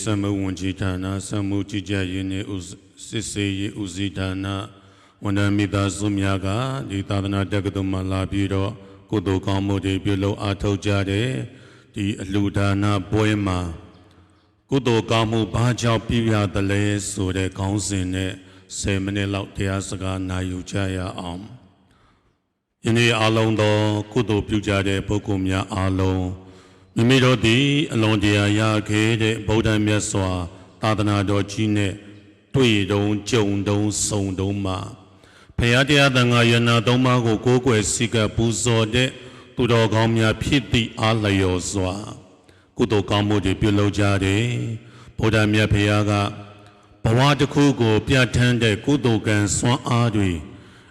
ဒီနေ့စမုဝန်ကြီးဌာနစမှုကြီးကြပ်ရေးနှင့်ဥစစ်စေးရေးဦးစီးဌာနဝန်ထမ်းမိသားစုများကဒီသာသနာတက္ကသိုလ်မှာလာပြီးတော့ကုသိုလ်ကောင်းမှုတွေပြုလုပ်အားထုတ်ကြတဲ့ဒီအလှူဒါနပွဲမှာကုသိုလ်ကောင်းမှုဘာကြောင့်ပြည့်ရသလဲဆိုတဲ့ခေါင်းစဉ်နဲ့10မိနစ်လောက်တရားစကားနာယူကြရအောင်ယနေ့အားလုံးသောကုသိုလ်ပြုကြတဲ့ပုဂ္ဂိုလ်များအားလုံး မိမိတို့သည်အလွန်တရာရခဲ့တဲ့ဗုဒ္ဓမြတ်စွာ သာသနာတော်ကြီးနဲ့တွေ့တုံကြုံတုံဆုံတုံမှာဖရာတရားသံဃာယနာသုံးပါးကိုကိုးကွယ်စိကပ်ပူဇော်တဲ့သူတော်ကောင်းများဖြစ်သည့်အားလျော်စွာ ကုသိုလ်ကောင်းမှုတွေပြုလုပ်ကြတယ်ဗုဒ္ဓမြတ်ဖရာကဘဝတစ်ခုကို ပြဋ္ဌာန်းတဲ့ကုသိုလ်ကံစွမ်းအားတွေ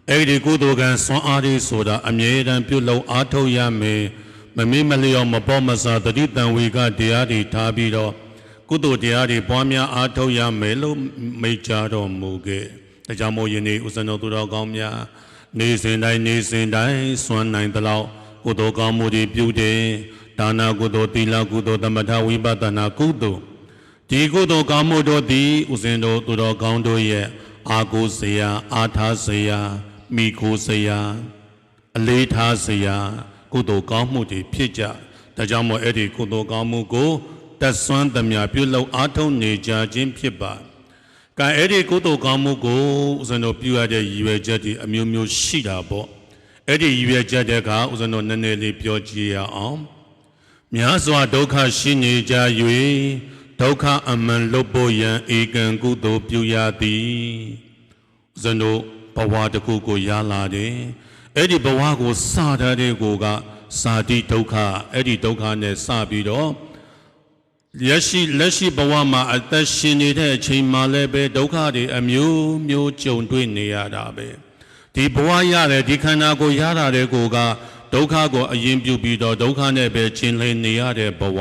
အဲ့ဒီကုသိုလ်ကံစွမ်းအားတွေဆိုတာအမြဲတမ်းပြုလုပ်အားထုတ်ရမယ် မမေ့မလျော့မပေါ်မစားတတိတံဝေကတရားတွေထားပြီးတော့ကုသိုလ်တရားတွေပွားများအားထုတ်ရမယ်လို့မိန့်ကြားတော်မူခဲ့ဒါကြောင့်မို့ယနေ့ဥစ္စံတော်သူတော်ကောင်းများနေစဉ်တိုင်းနေစဉ်တိုင်းစွမ်းနိုင်သလောက်ကုသိုလ်ကောင်းမှုတွေပြုတယ်ဒါနာကုသိုလ်သီလကုသိုလ်သမထဝိပဿနာကုသိုလ်ဒီကုသိုလ်ကောင်းမှုတို့သည်ဥစဉ်တို့သူတော်ကောင်းတို့ရဲ့အာကိုစရာ အာထားစရာမိခိုစရာအလေးထားစရာ ကုသိုလ်ကောင်းမှုတွေဖြစ်ကြဒါကြောင့်မို့အဲ့ဒီကုသိုလ်ကောင်းမှုကိုတက်ဆွမ်းသမျှပြုလုပ်အားထုတ်နေကြခြင်းဖြစ်ပါကံအဲ့ဒီကုသိုလ်ကောင်းမှုကိုဥစဉ်တို့ပြုရတဲ့ရည်ရွယ်ချက်တွေအမျိုးမျိုးရှိတာပေါ့အဲ့ဒီရည်ရွယ်ချက်တဲ့အခါဥစဉ်တို့နည်းနည်းလေးပြောကြည့်ရအောင်များစွာဒုက္ခရှိနေကြ၍ဒုက္ခအမှန်လွတ်ဖို့ရန်ဧကံကုသိုလ်ပြုရသည်ဇန်တို့ဘဝတစ်ခုကိုရလာတယ် အဲ့ဒီဘဝကိုစထားတဲ့ကိုကစာတိဒုက္ခအဲ့ဒီဒုက္ခနဲ့စပြီးတော့လက်ရှိလက်ရှိဘဝမှာအသက်ရှင်နေတဲ့အချိန်မှာလည်းပဲဒုက္ခတွေအမျိုးမျိုးကြုံတွေ့နေရတာပဲဒီဘဝရတယ်ဒီခန္ဓာကိုယ်ရတာတဲ့ကိုကဒုက္ခကိုအရင်ပြုပြီးတော့ဒုက္ခနဲ့ပဲကျင်လည်နေရတဲ့ဘဝ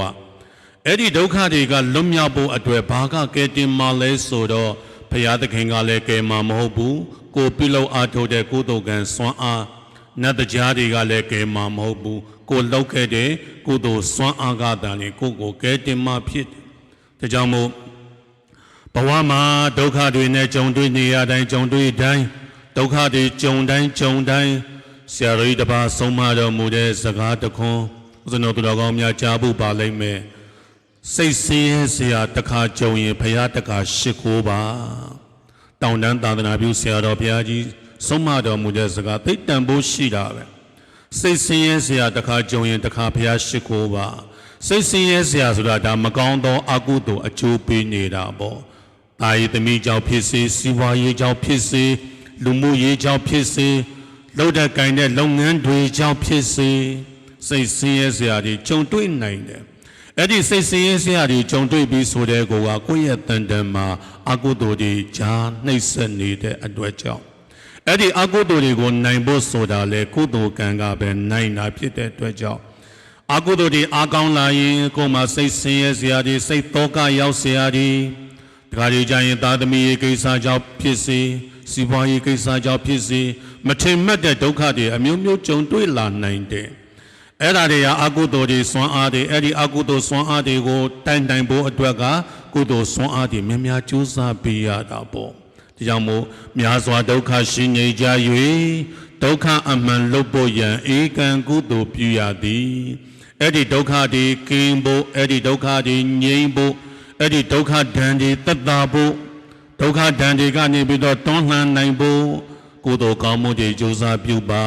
အဲ့ဒီဒုက္ခတွေကလွတ်မြောက်ဖို့အတွက်ဘာကကဲတင်မှလဲဆိုတော့ဘုရားသခင်ကလည်းကဲမှာမဟုတ်ဘူးကိုပြုလုပ်အားထုတ်တဲ့ကုသိုလ်ကံစွမ်းအား နတ်တရားတွေကလည်းကဲမှာမဟုတ်ဘူးကိုလောက်ခဲ့တဲ့ကုသိုလ်စွမ်းအားကတည်းကကိုကိုကဲတင်မှဖြစ်တယ်ဒါကြောင့်မို့ဘဝမှာဒုက္ခတွေနဲ့ကြုံတွေ့နေရတိုင်းကြုံတွေ့တိုင်းဒုက္ခတွေကြုံတိုင်းကြုံတိုင်းဆရာတော်ကြီးတစ်ပါးဆုံးမတော်မူတဲ့စကားတစ်ခွန်းဦးဇင်းတော်သူတော်ကောင်းများကြားဖို့ပါလိမ့်မယ်စိတ်ဆင်းရဲစရာတစ်ခါကြုံရင်ဘုရားတစ်ခါရှ िख ိုးပါတောင်တန်းသာသနာပြုဆရာတော်ဘုရားကြီး ဆုံးမတော်မူတဲ့စကားသိပ်တန်ဖိုးရှိတာပဲစိတ်ဆင်းရဲစရာတစ်ခါကြုံရင်တစ်ခါဘုရားရှ िख ိုးပါစိတ်ဆင်းရဲစရာဆိုတာဒါမကောင်းသောအကုသိုလ်အကျိုးပေးနေတာပေါ့။တာယီသမီးကြောင့်ဖြစ်စေစီးပွားရေးကြောင့်ဖြစ်စေလူမှုရေးကြောင့်ဖြစ်စေလောက်တဲ့ကင်တဲ့လုပ်ငန်းတွေကြောင့်ဖြစ်စေစိတ်ဆင်းရဲစရာတွေကြုံတွေ့နိုင်တယ်။အဲ့ဒီစိတ်ဆင်းရဲစရာတွေကြုံတွေ့ပြီးဆိုတဲ့ကောကကိုယ့်ရဲ့တန်တန်မှာအကုသိုလ်တွေဂျာနှိပ်စက်နေတဲ့အတွက်ကြောင့် အဲ့ဒီအကုသိုလ်တွေကိုနိုင်ဖို့ဆိုတာလေကုသိုလ်ကံကပဲနိုင်တာဖြစ်တဲ့အတွက်ကြောင့်အကုသိုလ်တွေအာကောင်းလာရင်ကိုယ်မှာစိတ်ဆင်းရဲစရာတွေစိတ်တောကရောက်စရာတွေတခါဒီကြရင်သာသမီရေးကိစ္စကြောင့်ဖြစ်စေစီးပွားရေးကိစ္စကြောင့်ဖြစ်စေမထင်မှတ်တဲ့ဒုက္ခတွေအမျိုးမျိုးကြုံတွေ့လာနိုင်တယ်အဲ့ဒါတွေကအကုသိုလ်တွေစွမ်းအားတွေအဲ့ဒီအကုသိုလ်စွမ်းအားတွေကိုတိုင်တိုင်ဖို့အတွက်ကကုသိုလ်စွမ်းအားတွေများများကြိုးစားပေးရတာပေါ့ ဒါကြောင့်မို့များစွာဒုက္ခရှိနေကြ၍ဒုက္ခအမှန်လွတ်ဖို့ရန်ဧကံကုသိုလ်ပြုရသည်အဲ့ဒီဒုက္ခတွေကင်းဖို့အဲ့ဒီဒုက္ခတွေငြိမ်းဖို့အဲ့ဒီဒုက္ခဒဏ်တွေတက်တာဖို့ဒုက္ခဒဏ်တွေကနေပြီးတော့တွန်းလှန်နိုင်ဖို့ကုသိုလ်ကောင်းမှုတွေကြိုးစားပြုပါ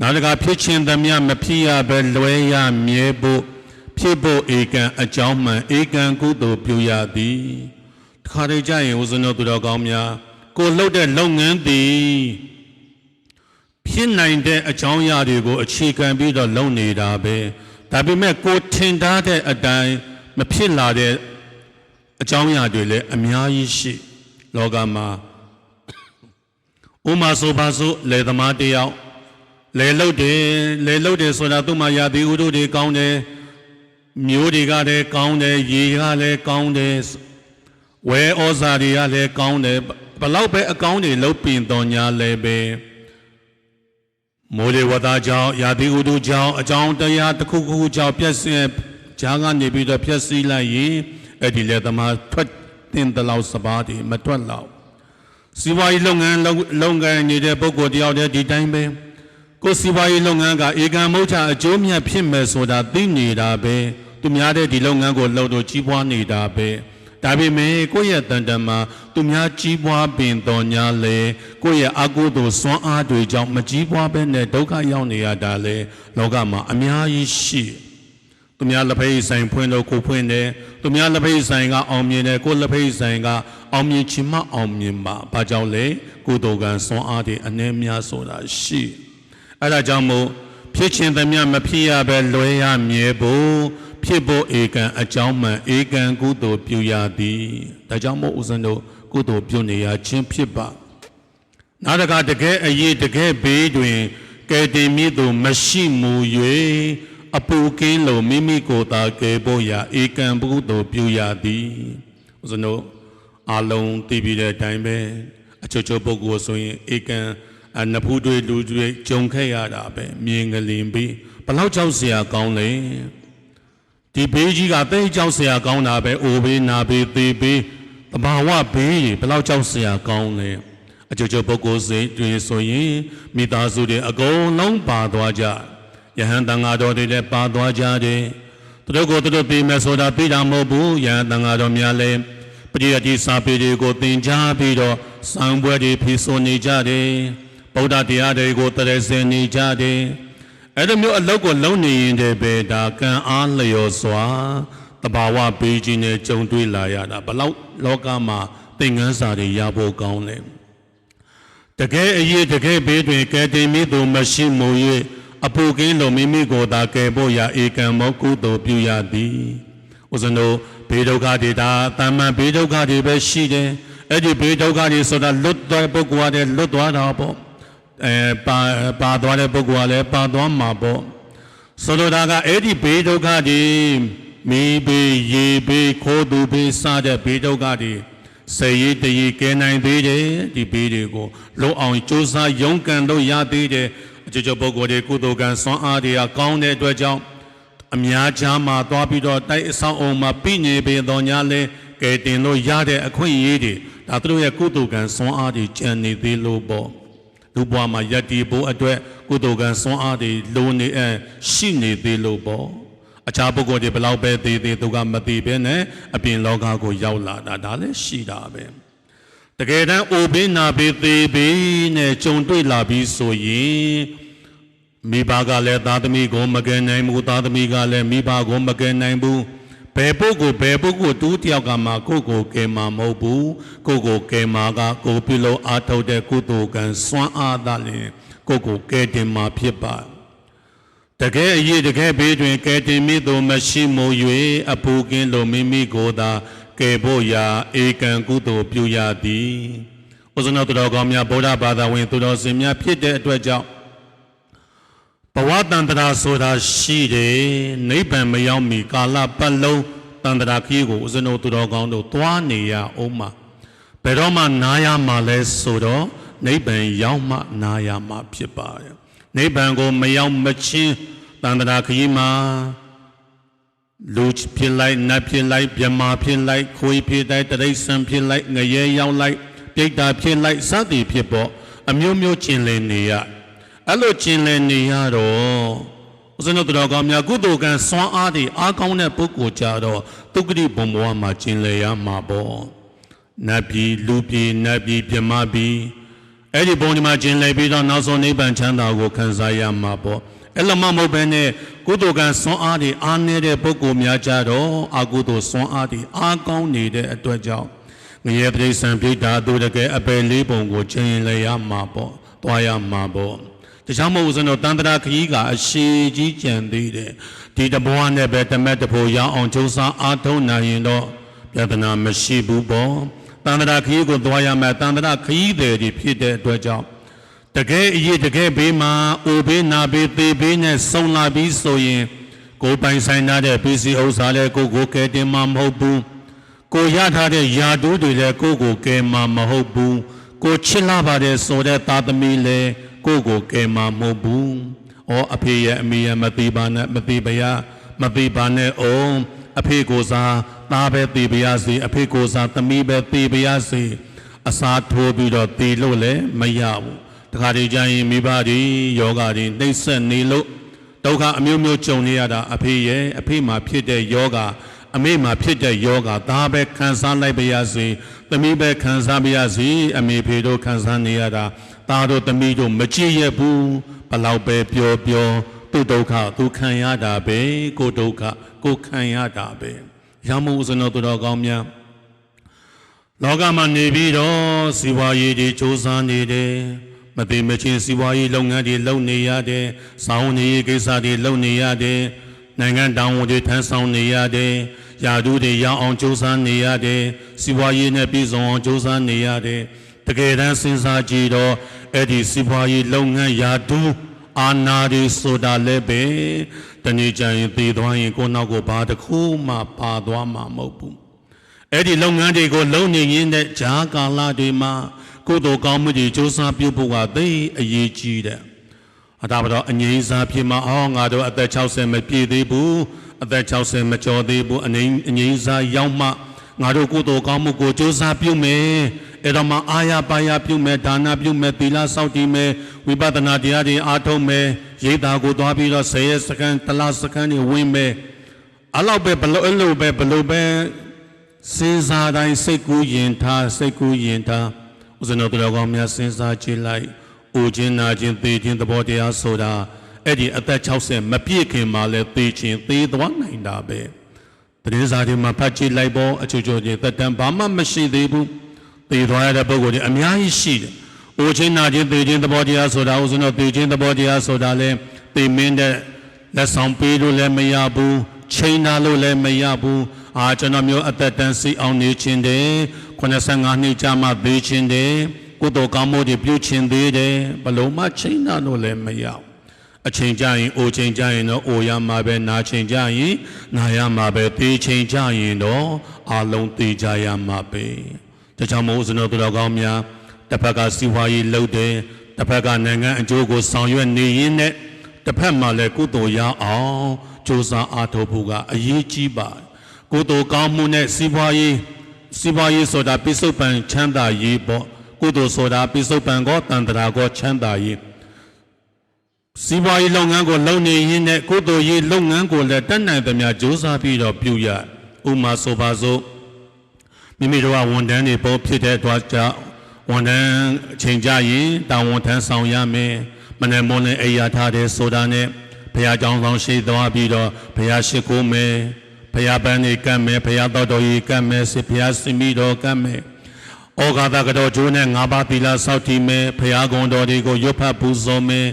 နောက်တကဖြစ်ခြင်းသမျှမဖြစ်ရပဲလွဲရမြဲဖို့ဖြစ်ဖို့ဧကံအကြောင်းမှန်ဧကံကုသိုလ်ပြုရသည် တခါတည်းကြရင်ဦးဇင်းတို့သူတော်ကောင်းများကိုလှုပ်တဲ့လုပ်ငန်းသည်ဖြစ်နိုင်တဲ့အကြောင်းအရာတွေကိုအခြေခံပြီးတော့လုပ်နေတာပဲဒါပေမဲ့ကိုထင်ထားတဲ့အတိုင်းမဖြစ်လာတဲ့အကြောင်းအရာတွေလည်းအများကြီးရှိလောကမှာဥမာဆိုပါစို့လေသမားတစ်ယောက်လေလုတ်တယ်လေလုတ်တယ်ဆိုတာသူ့မှာရာသီဥတုတွေကောင်းတယ်မျိုးတွေကလည်းကောင်းတယ်ရေကလည်းကောင်းတယ် ဝဲဩဇာတွေကလည်းကောင်းတယ်ဘလောက်ပဲအကောင်းတွေလုတ်ပင်တော်ညာလည်းပဲမိုးလေဝသကြောင့်ရာသီဥတုကြောင့်အကြောင်းတရားတစ်ခုခုကြောင့်ပြည့်စင်ကြဂျားကနေပြီးတော့ဖြက်စီးလိုက်ရင်အဲ့ဒီလေသမားထွက်တင်တလောက်စပါးတွေမထွက်လောက်စီးပွားရေးလုပ်ငန်းလုပ်လုပ်ငန်းနေတဲ့ပုဂ္ဂိုလ်တယောက်တည်းဒီတိုင်းပဲကိုယ်စီးပွားရေးလုပ်ငန်းကဧကံမုတ်ချအကျိုးမြတ်ဖြစ်မယ်ဆိုတာသိနေတာပဲသူများတဲ့ဒီလုပ်ငန်းကိုလှုပ်လို့ကြီးပွားနေတာပဲ ဒါပေမဲ့ကိုယ့်ရဲ့တန်တမာသူများကြီးပွားပင်တော်ညာလေကိုယ့်ရဲ့အကုသိုလ်စွမ်းအားတွေကြောင့်မကြီးပွားဘဲနဲ့ဒုက္ခရောက်နေရတာလေလောကမှာအများကြီးရှိတယ်သူများလက်ဖက်ရည်ဆိုင်ဖွင့်လို့ကိုဖွင့်တယ်သူများလက်ဖက်ရည်ဆိုင်ကအောင်မြင်တယ်ကိုလက်ဖက်ရည်ဆိုင်ကအောင်မြင်ချင်မှအောင်မြင်ပါဘာကြောင့်လဲကုသိုလ်ကံစွမ်းအားတွေအနှဲများဆိုတာရှိအဲ့ဒါကြောင့်မို့ဖြစ်ခြင်းသမျှမဖြစ်ရပဲလွဲရမြဲဖို့ ဖြစ်ဖို့ဧကံအကြောင်းမှန်ဧကံကုသိုလ်ပြုရသည်ဒါကြောင့်မို့ဦးဇင်းတို့ကုသိုလ်ပြုနေရခြင်းဖြစ်ပါနောက်တစ်ခါတကယ်အရေးတကယ်ဘေးတွင်ကယ်တင်မြစ်သို့မရှိမူ၍အပူကင်းလိုမိမိကိုယ်သာကယ်ဖို့ရာဧကံကုသိုလ်ပြုရသည်ဦးဇင်းတို့အာလုံးတည်ပြီးတဲ့အတိုင်းပဲအချို့ချို့ပုဂ္ဂိုလ်ဆိုရင်ဧကံအနဖူးတွေလူတွေကြုံခဲ့ရတာပဲမြင်ကလင်ပြီးဘလောက်ကြောက်စရာကောင်းလဲ ဒီဘေးကြီးကတိတ်ကြောက်စရာကောင်းတာပဲအိုဘေးနာဘေးသေဘေးတဘာဝဘေးကြီးဘလောက်ကြောက်စရာကောင်းလဲအချို့ချို့ပုဂ္ဂိုလ်စိတ်တွေဆိုရင်မိသားစုတွေအကုန်လုံးပါသွားကြယဟန်တန်ဃာတော်တွေလည်းပါသွားကြတယ်သူတို့ကိုသူတို့ပြေမယ်ဆိုတာပြေတာမဟုတ်ဘူးယဟန်တန်ဃာတော်များလည်းပရိယတိစာပေတွေကိုသင်ကြားပြီးတော့စံပွဲတွေဖိဆိုနေကြတယ်ဗုဒ္ဓတရားတွေကိုတရစင်နေကြတယ် အဲ့လိုမျိုးအလုပ်ကိုလုပ်နေရင်တည်းပဲဒါကံအားလျော်စွာတဘာဝပေးခြင်းနဲ့ကြုံတွေ့လာရတာဘလောက်လောကမှာသင်္ကန်းစာတွေရဖို့ကောင်းလဲတကယ်အရေးတကယ်ဘေးတွင်ကဲတင်မိသူမရှိမူ၍အဖို့ကင်းလုံးမိမိကိုယ်သာကယ်ဖို့ရာဧကံမောကုသိုလ်ပြုရသည်ဥဇနိုဘေးဒုက္ခတွေဒါတာမန်ဘေးဒုက္ခတွေပဲရှိတယ်အဲ့ဒီဘေးဒုက္ခတွေဆိုတာလွတ်သွားပုဂ္ဂိုလ်ကလည်းလွတ်သွားတာပေါ့ အဲပါပါသွားတဲ့ပုဂ္ဂိုလ်ကလည်းပါသွားမှာပေါ့ဆိုလိုတာကအဲ့ဒီဘေးဒုက္ခတွေမိဘေးရေဘေးခိုးသူဘေးစတဲ့ဘေးဒုက္ခတွေစေရည်တည်ကဲနိုင်သေးတယ်ဒီဘေးတွေကိုလုံအောင်စ조사ရုန်းကန်လို့ရသေးတယ်အကျဉ်းချုပ်ပုဂ္ဂိုလ်တွေကုသိုလ်ကံစွမ်းအားတွေကကောင်းတဲ့အတွက်ကြောင့်အများကြားမှာသွားပြီးတော့တိုက်အဆောင်အောင်မှာပြညင်ပေတော်ညာလဲကဲတင်လို့ရတဲ့အခွင့်အရေးတွေဒါသူတို့ရဲ့ကုသိုလ်ကံစွမ်းအားတွေကျန်နေသေးလို့ပေါ့ လူဘွားမှာယက်တီဖို့အတွက်ကုသိုလ်ကံစွမ်းအားတွေလိုနေအရှိနေသေးလို့ပေါ့အခြားပုဂ္ဂိုလ်တွေဘယ်လောက်ပဲသေးသေးသူကမသိဘဲနဲ့အပြင်လောကကိုရောက်လာတာဒါလည်းရှိတာပဲတကယ်တမ်းအိုဘေးနာဘေးသေးဘေးနဲ့ကြုံတွေ့လာပြီးဆိုရင်မိဘကလည်းသားသမီးကိုမကယ်နိုင်ဘူးသားသမီးကလည်းမိဘကိုမကယ်နိုင်ဘူး ဘယ်ပုဂ္ဂိုလ်ဘယ်ပုဂ္ဂိုလ်တူးတယောက်ကမှကိုယ့်ကိုယ်ကယ်မှာမဟုတ်ဘူးကိုယ့်ကိုယ်ကယ်မှာကကိုယ်ပြုလို့အားထုတ်တဲ့ကုသိုလ်ကံစွမ်းအားသာလျှင်ကိုယ့်ကိုယ်ကယ်တင်မှာဖြစ်ပါတကယ်အရေးတကယ်ဘေးတွင်ကဲတင်မိသူမရှိမို့၍အဖူကင်းလိုမိမိကိုယ်သာကယ်ဖို့ရာဧကံကုသိုလ်ပြုရသည်ဥစ္စနတော်ကောင်းများဗုဒ္ဓဘာသာဝင်သူတော်စင်များဖြစ်တဲ့အတွက်ကြောင့် ဘဝတန္တရာဆိုတာရှိတယ်နိဗ္ဗာန်မရောက်မီကာလပတ်လုံးတန္တရာခီးကိုဥစ္စနသူတော်ကောင်းတို့သွားနေရအောင်မှာဘယ်တော့မှနားရမှာလဲဆိုတော့နိဗ္ဗာန်ရောက်မှနားရမှာဖြစ်ပါတယ်နိဗ္ဗာန်ကိုမရောက်မချင်းတန္တရာခီးမှာလူဖြစ်လိုက်နတ်ဖြစ်လိုက်မြမာဖြစ်လိုက်ခွေးဖြစ်လိုက်တရိษံဖြစ်လိုက်ငရဲရောက်လိုက်ပြိတ္တာဖြစ်လိုက်စသည်ဖြစ်ပေါ့အမျိုးမျိုးကျင်လည်နေရ အဲ့လိုကျင်လည်နေရတော့ဦးဇင်းတို့တော်ကောင်းများကုသိုလ်ကံစွမ်းအားတွေအားကောင်းတဲ့ပုဂ္ဂိုလ်ကြတော့တုက္ကတိဘုံဘဝမှာကျင်လည်ရမှာပေါ့နတ်ပြည်လူပြည်နတ်ပြည်မြမာပြည်အဲ့ဒီဘုံဒီမှာကျင်လည်ပြီးတော့နောက်ဆုံးနိဗ္ဗာန်ချမ်းသာကိုခံစားရမှာပေါ့အဲ့လိုမှမဟုတ်ဘဲနဲ့ကုသိုလ်ကံစွမ်းအားတွေအားနေတဲ့ပုဂ္ဂိုလ်များကြတော့အကုသိုလ်စွမ်းအားတွေအားကောင်းနေတဲ့အတွက်ကြောင့်ငရေပရိစ္ဆန်ပြိတ္တာသူတကယ်အပယ်လေးပုံကိုကျင်လည်ရမှာပေါ့တွားရမှာပေါ့ တခြားမဟုတ်ဘူးဆိုတော့တန်တရာခကြီးကအရှိကြီးကြံသေးတယ်ဒီတဘွားနဲ့ပဲတမက်တဖို့ရအောင်ကြိုးစားအားထုတ်နိုင်ရင်တော့ပြဿနာမရှိဘူးပေါ့တန်တရာခကြီးကိုတွားရမယ်တန်တရာခကြီးတွေဖြစ်တဲ့အတွက်ကြောင့်တကယ်အရေးတကယ်ဘေးမှာအိုဘေးနာဘေးသေဘေးနဲ့ဆုံလာပြီးဆိုရင် ကိုယ်ပိုင်ဆိုင်ထားတဲ့ပစ္စည်းဥစ္စာလည်းကိုယ်ကိုကယ်တင်မှာမဟုတ်ဘူးကိုရထားတဲ့ယာတူးတွေလည်းကိုယ်ကိုကယ်မှာမဟုတ်ဘူးကိုချစ်လာပါတယ်ဆိုတဲ့သားသမီးလည်း ကိုယ်ကိုကယ်မှာမဟုတ်ဘူးဩအဖေရဲ့အမေရဲ့မသိပါနဲ့မသိပါရမသိပါနဲ့အောင်အဖေကိုစားသားပဲသိပါရစေအဖေကိုစားသမီးပဲသိပါရစေအစာထိုးပြီးတော့သိလို့လည်းမရဘူးတခါတည်းကျရင်မိဘတွေယောဂတွေနှိမ့်ဆက်နေလို့ဒုက္ခအမျိုးမျိုးကြုံနေရတာအဖေရဲ့အဖေမှာဖြစ်တဲ့ယောဂအမေမှာဖြစ်တဲ့ယောဂသားပဲခံစားလိုက်ပါရစေသမီးပဲခံစားပါရစေအမေဖေတို့ခံစားနေရတာ သားတို့သမီးတို့မကြည့်ရဘူးဘလောက်ပဲပြောပြောသူ့ဒုက္ခသူခံရတာပဲကိုယ်ဒုက္ခကိုခံရတာပဲရမို့ဦးဇနောသူတော်ကောင်းများလောကမှာနေပြီးတော့စီဝါရေးတွေစူးစမ်းနေတယ်မသိမချင်းစီဝါရေးလုပ်ငန်းတွေလုပ်နေရတယ်စောင်းနေရေးကိစ္စတွေလုပ်နေရတယ်နိုင်ငံတောင်ဝန်တွေထမ်းဆောင်နေရတယ်ယာဒူးတွေရအောင်စူးစမ်းနေရတယ်စီဝါရေးနဲ့ပြည်စုံအောင်စူးစမ်းနေရတယ် တကယ်တမ်းစဉ်းစားကြည့်တော့အဲ့ဒီစီဝါရေးလုပ်ငန်းယာဒူးအာနာတွေဆိုတာလည်းပဲတနေ့ကျရင်သေသွားရင်ကိုယ့်နောက်ကိုဘာတစ်ခုမှပါသွားမှာမဟုတ်ဘူးအဲ့ဒီလုပ်ငန်းတွေကိုလုံနေရင်းတဲ့ဂျာကာလတွေမှာကိုယ်တော်ကောင်းမှုတွေစူးစမ်းပြုဖို့ကသိအရေးကြီးတယ်အတားတော့အငြိမ်းစားဖြစ်မှာအော်ငါတို့အသက်60မပြည့်သေးဘူးအသက်60မကျော်သေးဘူးအငြိမ်းအငြိမ်းစားရောက်မှငါတို့ကိုယ်တော်ကောင်းမှုကိုစူးစမ်းပြုမယ် အဲ့တော့မှအာရပါရပြုမယ်ဒါနပြုမယ်သီလစောင့်တည်မယ်ဝိပဿနာတရားတွေအားထုတ်မယ်ရိတ်တာကိုသွားပြီးတော့10ရက်စက္ကန့်တစ်လစက္ကန့်တွေဝင်မယ်အလောက်ပဲဘလို့အဲ့လိုပဲဘလို့ပဲစဉ်းစားတိုင်းစိတ်ကူးရင်ထားစိတ်ကူးရင်ထားဥစဉ်တော်တော်ကောင်းများစဉ်းစားကြည့်လိုက်အိုခြင်းနာခြင်းသေခြင်းသဘောတရားဆိုတာအဲ့ဒီအသက်60မပြည့်ခင်မှာလဲသေခြင်းသေသွားနိုင်တာပဲတရင်စာတွေမှာဖတ်ကြည့်လိုက်ပေါ့အချို့ချို့ချင်းသက်တမ်းဘာမှမရှိသေးဘူး သေသွားရတဲ့ပုဂ္ဂိုလ်တွေအများကြီးရှိတယ်အိုခြင်းနာခြင်းသေခြင်းသဘောတရားဆိုတာဥစဉ်တော်သေခြင်းသဘောတရားဆိုတာလဲသေမင်းတဲ့လက်ဆောင်ပေးလို့လည်းမရဘူးချိန်နာလို့လည်းမရဘူးအာကျွန်တော်မျိုးအသက်တန်းစီအောင်နေခြင်းတယ်85နှစ်ကြာမှသေးခြင်းတယ်ကုသိုလ်ကောင်းမှုတွေပြုခြင်းသေးတယ်ဘလို့မှချိန်နာလို့လည်းမရဘူးအချိန်ကြရင်အိုချိန်ကြရင်တော့အိုရမှာပဲနာချိန်ကြရင်နာရမှာပဲသေချိန်ကြရင်တော့အလုံးသေကြရမှာပဲ ဒါကြောင့်မို့ဦးဇနောသူတော်ကောင်းများတစ်ဖက်ကစီဝါရေးလှုပ်တယ်တစ်ဖက်ကနိုင်ငံအကျိုးကိုဆောင်ရွက်နေရင်းနဲ့တစ်ဖက်မှာလည်းကုသိုလ်ရအောင်စူးစမ်းအားထုတ်ဖို့ကအရေးကြီးပါတယ်ကုသိုလ်ကောင်းမှုနဲ့စီးပွားရေးစီးပွားရေးဆိုတာပိစုပန်ချမ်းသာရေးပေါ့ကုသိုလ်ဆိုတာပိစုပန်ကောတန်တရာကောချမ်းသာရေးစီးပွားရေးလုပ်ငန်းကိုလုပ်နေရင်းနဲ့ကုသိုလ်ရေးလုပ်ငန်းကိုလည်းတက်နိုင်သမျှစူးစမ်းပြီးတော့ပြုရဥမာဆိုပါစို့ မိမိတို့ကဝန်ထမ်းတွေပေါ်ဖြစ်တဲ့အတွက်ကြောင့်ဝန်ထမ်းအချိန်ကြရင်တာဝန်ထမ်းဆောင်ရမယ်မနေ့မိုးနဲ့အိယာထားတဲ့ဆိုတာနဲ့ဘုရားကျောင်းဆောင်ရှိသွားပြီးတော့ဘုရားရှိခိုးမယ်ဘုရားပန်းတွေကမ်းမယ်ဘုရားတော်တော်ကြီးကမ်းမယ်စစ်ဘုရားစင်ပြီးတော်ကမ်းမယ်ဩဃာတကတော်ကျိုးနဲ့၅ပါးသီလစောင့်တည်မယ်ဘုရားကုံတော်တွေကိုရွတ်ဖတ်ပူဇော်မယ်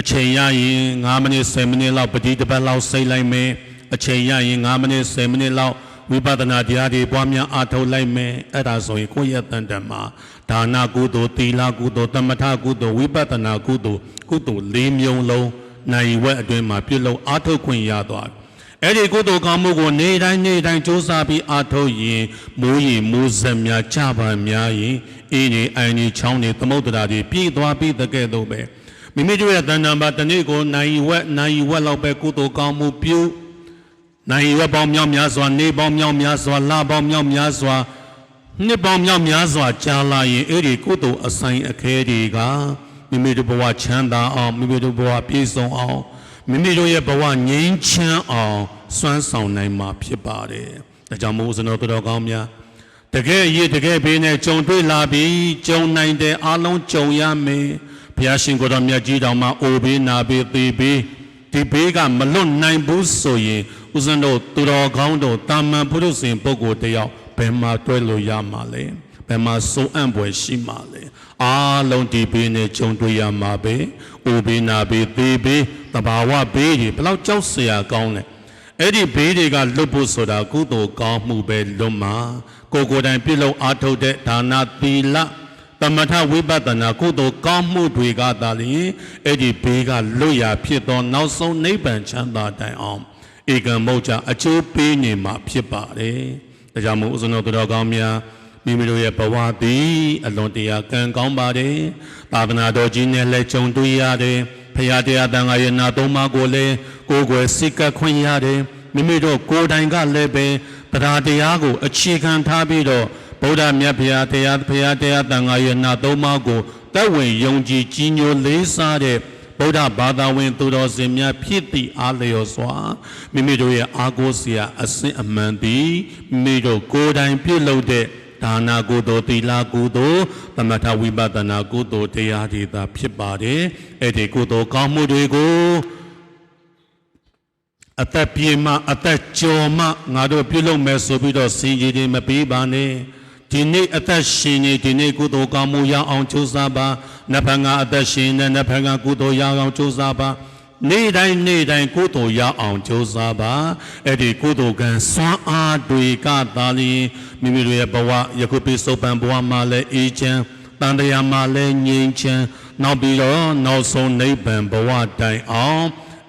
အချိန်ရရင်9မိနစ်10မိနစ်လောက်ပတိတစ်ပတ်လောက်စိတ်လိုက်မယ်အချိန်ရရင်9မိနစ်10မိနစ်လောက် ဝိပဿနာတရားတွေပွားများအားထုတ်လိုက်မယ်အဲ့ဒါဆိုရင်ကိုယ့်ရဲ့တန်တမှာဒါနကုသိုလ်သီလကုသိုလ်သမထကုသိုလ်ဝိပဿနာကုသိုလ်ကုသိုလ်၄မျိုးလုံးနိုင်ဝက်အတွင်းမှာပြုလုပ်အားထုတ်ခွင့်ရသွားတယ်အဲ့ဒီကုသိုလ်ကောင်းမှုကိုနေ့တိုင်းနေ့တိုင်းစူးစမ်းပြီးအားထုတ်ရင်မိုးရီမိုးဆက်များကြပါများရင်အင်းကြီးအိုင်ကြီးချောင်းတွေသမုဒ္ဒရာတွေပြည့်သွားပြီးတကဲ့သို့ပဲမိမိတို့ရဲ့တဏ္ဍာမှာတနေ့ကိုနိုင်ဝက်နိုင်ဝက်လောက်ပဲကုသိုလ်ကောင်းမှုပြု နိုင်ဝက်ပေါင်းမြောက်များစွာနေပေါင်းမြောက်များစွာလပေါင်းမြောက်များစွာနှစ်ပေါင်းမြောက်များစွာကြာလာရင်အဲ့ဒီကုသိုလ်အဆိုင်အခဲတွေကမိမိတို့ဘဝချမ်းသာအောင်မိမိတို့ဘဝပြည့်စုံအောင်မိမိတို့ရဲ့ဘဝငြိမ်းချမ်းအောင်စွမ်းဆောင်နိုင်မှာဖြစ်ပါတယ်။ဒါကြောင့်မို့စနောတော်ကောင်းများတကယ်ရည်တကယ်ဘေးနဲ့ကြုံတွေ့လာပြီးကြုံနိုင်တဲ့အားလုံးကြုံရမယ်။ဘုရားရှင်ကိုယ်တော်မြတ်ကြီးတော်မှာအိုဘေးနာဘေးသေဘေးဒီဘေးကမလွတ်နိုင်ဘူးဆိုရင် ဦးဇင်းတို့သူတော်ကောင်းတို့တာမန်ပုရုษင်ပုဂ္ဂိုလ်တယောက်ဘယ်မှာတွေ့လို့ရမှာလဲဘယ်မှာစိုးအံ့ဖွယ်ရှိမှာလဲအားလုံးဒီဘေးနဲ့ကြုံတွေ့ရမှာပဲ။အိုဘေးနာဘေးသေဘေးတဘာဝဘေးတွေဘလောက်ကြောက်စရာကောင်းလဲ။အဲ့ဒီဘေးတွေကလွတ်ဖို့ဆိုတာကုသိုလ်ကောင်းမှုပဲလွတ်မှာကိုယ်ကိုယ်တိုင်ပြုလုပ်အားထုတ်တဲ့ဒါနသီလတမထဝိပဿနာကုသိုလ်ကောင်းမှုတွေကသာလျှင်အဲ့ဒီဘေးကလွတ်ရာဖြစ်သောနောက်ဆုံးနိဗ္ဗာန်ချမ်းသာတိုင်အောင် ဧကံမௌချအကျိုးပေးနေမှာဖြစ်ပါတယ်။ဒါကြောင့်မို့ဥစ္စနောတော်ကောင်းများမိမိတို့ရဲ့ဘဝသည်အလွန်တရာကံကောင်းပါတယ်။သာသနာတော်ကြီးနဲ့လည်းကြုံတွေ့ရတယ်။ဖရာတရားတန်ခါရဲ့နာသုံးပါးကိုလည်းကိုယ်ွယ်စိတ်ကပ်ခွင့်ရတယ်။မိမိတို့ကိုယ်တိုင်ကလည်းပဲတရားတရားကိုအခြေခံထားပြီးတော့ဗုဒ္ဓမြတ်ဖရာတရားဖရာတရားတန်ခါရနာသုံးပါးကိုတက်ဝင်ယုံကြည်ကြီးညိုလေးစားတဲ့ ဗုဒ္ဓဘာသာဝင် သူတော်စင်များဖြစ်သည့်အားလျော်စွာမိမိတို့ရဲ့အာကိုးစရာအစဉ်အမှန်သည်မိမိတို့ကိုယ်တိုင်ပြုလုပ်တဲ့ဒါနာကုသိုလ်သီလကုသိုလ်သမထဝိပဿနာကုသိုလ်တရားတွေသာဖြစ်ပါတယ်အဲ့ဒီကုသိုလ်ကောင်းမှုတွေကိုအသက်ပြေမှအသက်ကျော်မှငါတို့ပြုလုပ်မယ်ဆိုပြီးတော့စင်ကြီးတွေမပေးပါနဲ့ ဒီနေ့အသက်ရှင်နေဒီနေ့ကုသိုလ်ကောင်းမှုရအောင်ကြိုးစားပါနတ်ဖန်ကအသက်ရှင်နေနတ်ဖန်ကကုသိုလ်ရအောင်ကြိုးစားပါနေ့တိုင်းနေ့တိုင်းကုသိုလ်ရအောင်ကြိုးစားပါအဲ့ဒီကုသိုလ်ကံစွမ်းအားတွေကသာလျှင်မိမိတို့ရဲ့ဘဝယခုပိစုပန်ဘဝမှာလည်းအေးချမ်းတန်တရားမှာလည်းငြိမ်းချမ်းနောက်ပြီးတော့နောက်ဆုံးနိဗ္ဗာန်ဘဝတိုင်အောင်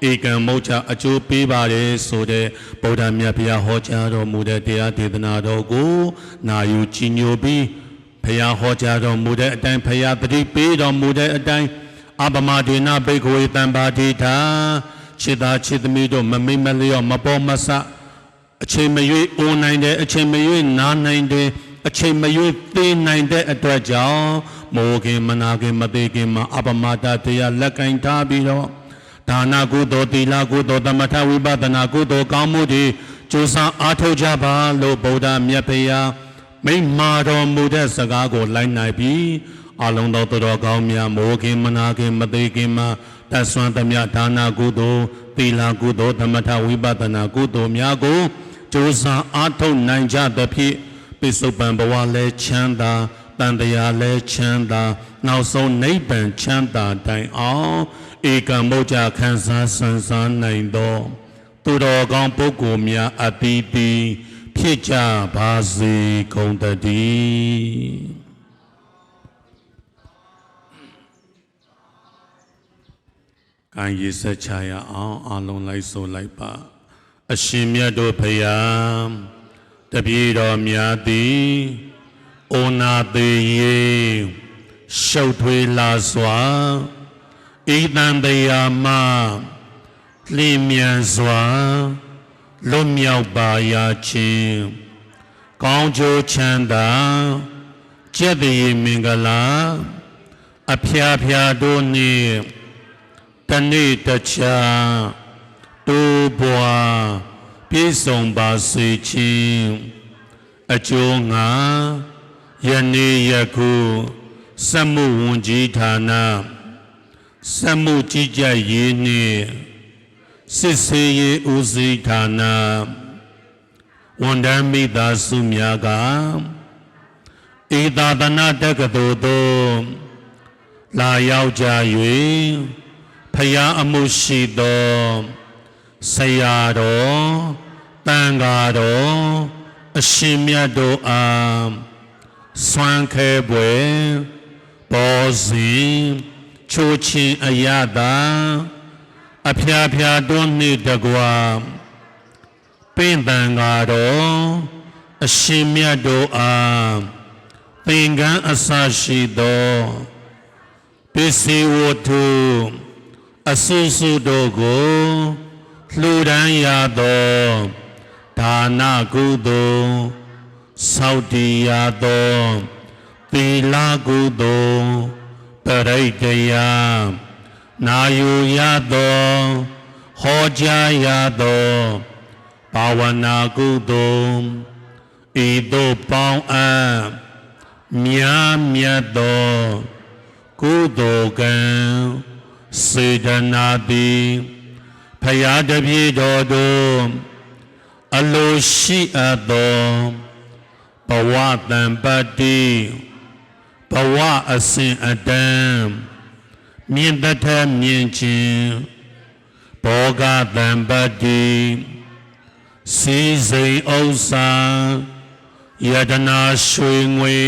ဧကံမုတ်ချအကျိုးပေးပါတယ်ဆိုတဲ့ဗုဒ္ဓမြတ်ဘုရားဟောကြားတော်မူတဲ့တရားဒေသနာတော်ကိုနာယူကြည်ညိုပြီးဘုရားဟောကြားတော်မူတဲ့အတိုင်းဘုရားတတိပေးတော်မူတဲ့အတိုင်းအပမဒေနဘိက္ခဝေတံပါတိထာခြေသာခြေသမီးတို့မမိတ်မလျော့မပေါ်မဆအချိန်မရွေးအိုးနိုင်တဲ့အချိန်မရွေးနားနိုင်တဲ့အချိန်မရွေးသိနိုင်တဲ့အတွက်ကြောင့်မိုးခင်မနာခင်မသေးခင်မှာအပမတတရားလက်ကင်ထားပြီးတော့ ဒါနကုသိုလ်သီလကုသိုလ်သမထဝိပဿနာကုသိုလ်ကောင်းမှုတွေကြိုးစားအားထုတ်ကြပါလို့ဗုဒ္ဓမြတ်ဖရာမိန့်မာတော်မူတဲ့စကားကိုလိုက်နိုင်ပြီးအလုံးသောသူတော်ကောင်းများမိုးခင်မနာခင်မသေးခင်မှာတတ်ဆွမ်းသမျှဒါနကုသိုလ်သီလကုသိုလ်သမထဝိပဿနာကုသိုလ်များကိုကြိုးစားအားထုတ်နိုင်ကြသဖြင့်ပိစုပန်ဘဝလဲချမ်းသာတန်တရားလဲချမ်းသာ နောက်ဆုံးနိဗ္ဗာန်ချမ်းသာတိုင်အောင် ဧကံမုတ်ကြခံစားဆန်းစားနိုင်သောသူတော်ကောင်းပုဂ္ဂိုလ်များအတိအသီးဖြစ်ကြပါစေကုန်တည်းကံရည်ဆက်ချရအောင်အလုံးလိုက်ဆိုလိုက်ပါ အရှင်မြတ်တို့ဖရာတပည့်တော်များသည်အိုနာသေးရေရှုပ်ထွေးလာစွာ ဤတန်တရားမှလင်းမြန်စွာလွတ်မြောက်ပါရခြင်းကောင်းကျိုးချမ်းသာကျက်တည်မင်္ဂလာအဖျားဖျားတို့နှင့်တနေ့တခြားတိုးပွားပြည့်စုံပါစေခြင်းအကျိုးငါယနေ့ယခုစက်မှုဝန်ကြီးဌာန စက်မှုကြီးကြပ်ရေးနှင့်စစ်ဆေးရေးဦးစီးဌာနဝန်ထမ်းမိသားစုများကဧသာသနာတက္ကသိုလ်သို့လာရောက်ကြ၍ဖယားအမှုရှိသောဆရာတော်တန်ဃာတော်အရှင်မြတ်တို့အားဆွမ်းခဲပွဲပေါ်စဉ် ချိုးချင်းအယတာအဖျားဖျားတွန်းနှင့်တကွာပင့်တန်ကားတော်အရှင်မြတ်တို့အားသင်္ကန်းအစရှိသောပစ္စည်းဝတ္ထုအဆုစုတို့ကိုလှူဒန်းရသောဒါနကုသိုလ်သောက်တည်ရသောသီလကုသိုလ် ပရိတ္တယာနာယူရသောဟောကြားရသောဘာဝနာကုသိုလ်ဤသို့ပေါင်းအပ်မြားမြတ်သောကုသိုလ်ကံစေတနာတိဖရာတပည့်တော်တို့အလိုရှိအပ်သောဘဝတံပတ္တိ ဘဝအစဉ်အတန်းမြင့်တထမြင့်ခြင်းဘောဂတံပတ္တိစီစိန်ဥစ္စာယတနာရွှေငွေ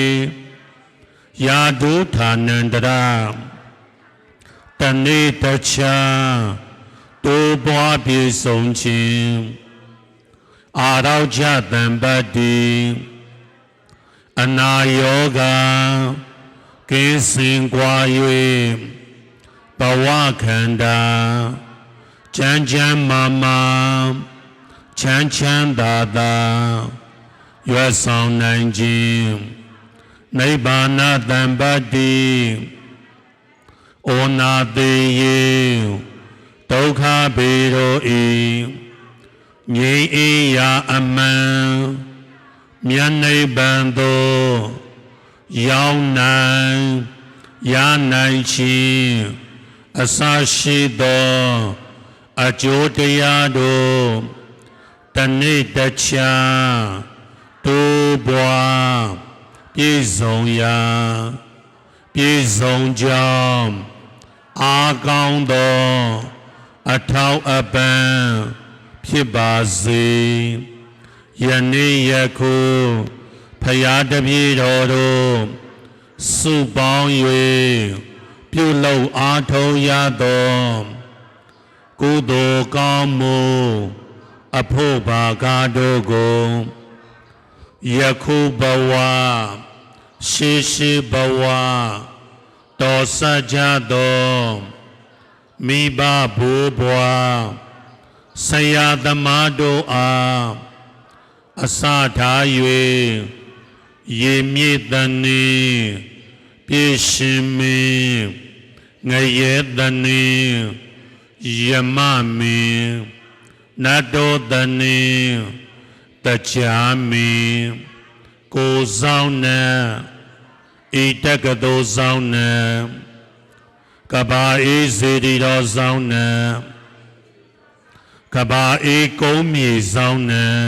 ယာဒုဌာနန္တရာတနေ့တခြားတိုးပွားပြေဆုံးခြင်းအာရောကြတံပတ္တိအနာယောဂ ကင်းစင်ကွာ၍ဘဝခန္ဓာကြမ်းကြမ်းမာမာချမ်းချမ်းသာသာရွတ်ဆောင်နိုင်ခြင်းနိဗ္ဗာန်တံပတ္တိဩနာတိယေဒုက္ခဘေရောဤငြိမ်းအေးရာအမှန်မြတ်နိဗ္ဗာန်သို့ ရောက်နိုင်ရနိုင်ခြင်းအစရှိသောအကျိုးတရားတို့တနေ့တခြားတိုးပွားပြည့်စုံရာပြည့်စုံကြောင်းအာကောင်းသောအထောက်အပံ့ဖြစ်ပါစေယနေ့ယခု ဖရာတပည့်တော်တို့စုပေါင်း၍ပြုလုပ်အားထုတ်ရသောကုသိုလ်ကောင်းမှုအဖို့ဘာကားတို့ကိုယခုဘဝရှိရှိဘဝတော်စကြသောမိဘဘိုးဘွားဆရာသမားတို့အားအစထား၍ ရေမြေတန်နေပြည့်ရှင်မင်းငရဲတန်နေယမမင်းနတ်တော်တန်နေတချာမင်းကိုဆောင်နဲ့ဣတကတောဆောင်နဲ့ကဘာအေးစေတီတော်ဆောင်နဲ့ကဘာအေးကုန်းမြေဆောင်နဲ့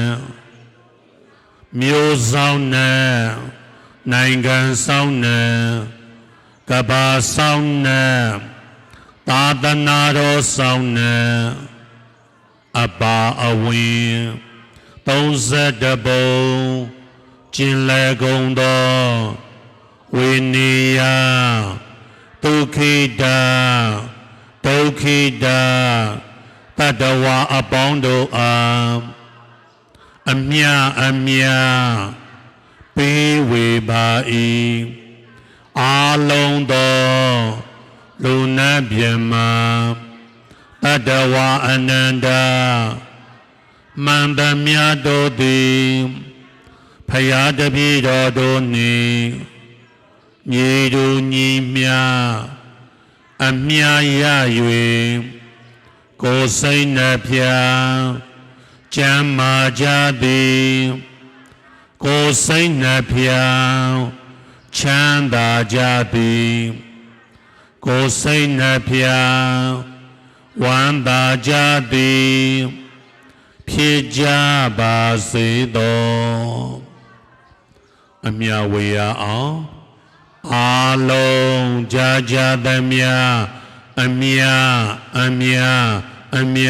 မျိုးဆောင်နဲ့နိုင်ငံဆောင်နဲ့ကဘာဆောင်နဲ့သာသနာတော်ဆောင်နဲ့အပါအဝင်32ပုံကျင်လေကုန်သောဝိနိယဒုက္ခိတာဒုက္ခိတာတတဝါအပေါင်းတို့အား အမြအမြပေးဝေပါ၏အာလုံးသောလူနာမြမတတဝါအနန္တမန္တမြတ်တို့သည်ဖယားတပည့်တော်တို့နှင့်ညီတို့ညီမြအမြရ၍ကိုယ်စိတ်နှဖျား ကျမ်းမာကြသည်ကိုယ်စိတ်နှဖျားချမ်းသာကြသည်ကိုယ်စိတ်နှဖျားဝမ်းသာကြသည်ဖြစ်ကြပါစေသောအမြဝေရအောင်အာလုံးကြာကြာသမျှအမြအမြအမြ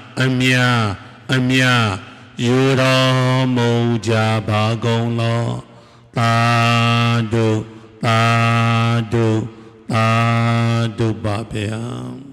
အမြအမြယူတော်မူကြပါကုန်လောသာဓုသာဓုသာဓုပါဗျာ